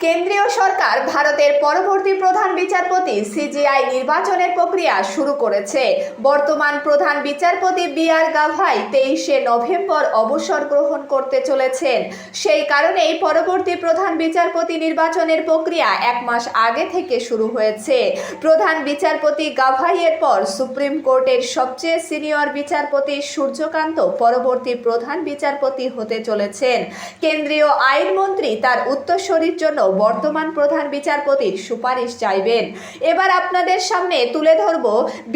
কেন্দ্রীয় সরকার ভারতের পরবর্তী প্রধান বিচারপতি সিজিআই নির্বাচনের প্রক্রিয়া শুরু করেছে। বর্তমান প্রধান বিচারপতি বি আর গাভাই তেইশে নভেম্বর অবসর গ্রহণ করতে চলেছেন। সেই কারণেই পরবর্তী প্রধান বিচারপতি নির্বাচনের প্রক্রিয়া এক মাস আগে থেকে শুরু হয়েছে। প্রধান বিচারপতি গাভাইয়ের পর সুপ্রিম কোর্টের সবচেয়ে সিনিয়র বিচারপতি সূর্যকান্ত পরবর্তী প্রধান বিচারপতি হতে চলেছেন। কেন্দ্রীয় আইনমন্ত্রী তার উত্তরসূরির জন্য বর্তমান প্রধান বিচারপতির সুপারিশ চাইবেন। এবার আপনাদের সামনে তুলে ধরব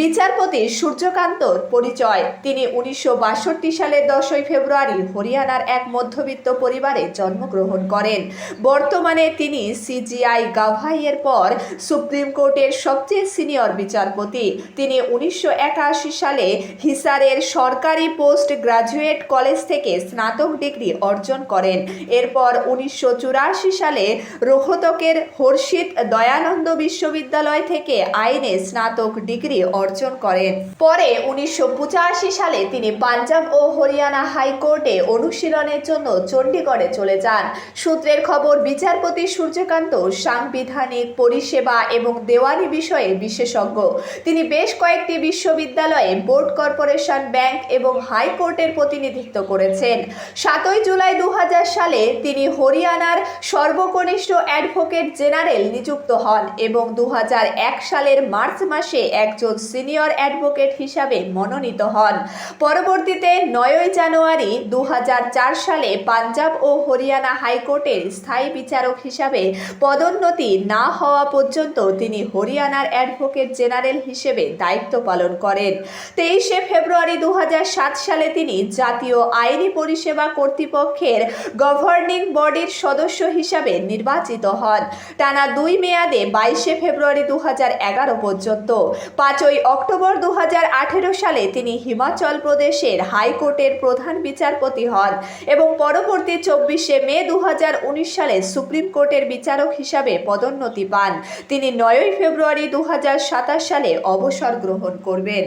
বিচারপতি সূর্যকান্তর পরিচয়। তিনি উনিশশো বাষট্টি সালের দশই ফেব্রুয়ারি হরিয়ানার এক মধ্যবিত্ত পরিবারে জন্মগ্রহণ করেন। বর্তমানে তিনি সিজিআই গাভাইয়ের পর সুপ্রিম কোর্টের সবচেয়ে সিনিয়র বিচারপতি। তিনি উনিশশো একাশি সালে হিসারের সরকারি পোস্ট গ্রাজুয়েট কলেজ থেকে স্নাতক ডিগ্রি অর্জন করেন। এরপর উনিশশো চুরাশি সালে রোহতকের হর্ষিত দয়ানন্দ বিশ্ববিদ্যালয় থেকে আইনে স্নাতক ডিগ্রি অর্জন করেন। পরে উনিশশো পঁচাশি সালে তিনি পাঞ্জাব ও হরিয়ানা হাইকোর্টে অনুশীলনের জন্য চণ্ডীগড়ে চলে যান। সূত্রের খবর, বিচারপতি সূর্যকান্ত সাংবিধানিক পরিষেবা এবং দেওয়ানি বিষয়ে বিশেষজ্ঞ। তিনি বেশ কয়েকটি বিশ্ববিদ্যালয়ে বোর্ড কর্পোরেশন ব্যাংক এবং হাইকোর্টের প্রতিনিধিত্ব করেছেন। সাতই জুলাই দু হাজার সালে তিনি হরিয়ানার সর্বকনিষ্ঠ অ্যাডভোকেট জেনারেল নিযুক্ত হন এবং দু হাজার এক সালের মার্চ মাসে একজন সিনিয়র অ্যাডভোকেট হিসাবে মনোনীত হন। পরবর্তীতে নয়ই জানুয়ারি দু হাজার চার সালে পাঞ্জাব ও হরিয়ানা হাইকোর্টের স্থায়ী বিচারক হিসাবে পদোন্নতি না হওয়া পর্যন্ত তিনি হরিয়ানার অ্যাডভোকেট জেনারেল হিসেবে দায়িত্ব পালন করেন। তেইশে ফেব্রুয়ারি দু হাজার সাত সালে তিনি জাতীয় আইনি পরিষেবা কর্তৃপক্ষের গভর্নিং বডির সদস্য হিসাবে নির্বাচিত হন। টানা দুই মেয়াদে বাইশে ফেব্রুয়ারি দু এগারো পর্যন্ত। পাঁচই অক্টোবর দু হাজার আঠারো সালে তিনি হিমাচল প্রদেশের হাইকোর্টের প্রধান বিচারপতি হন এবং পরবর্তী চব্বিশে মে দু হাজার উনিশ সালে সুপ্রিম কোর্টের বিচারক হিসাবে পদোন্নতি পান। তিনি নয়ই ফেব্রুয়ারি দু হাজার সাতাশ সালে অবসর গ্রহণ করবেন।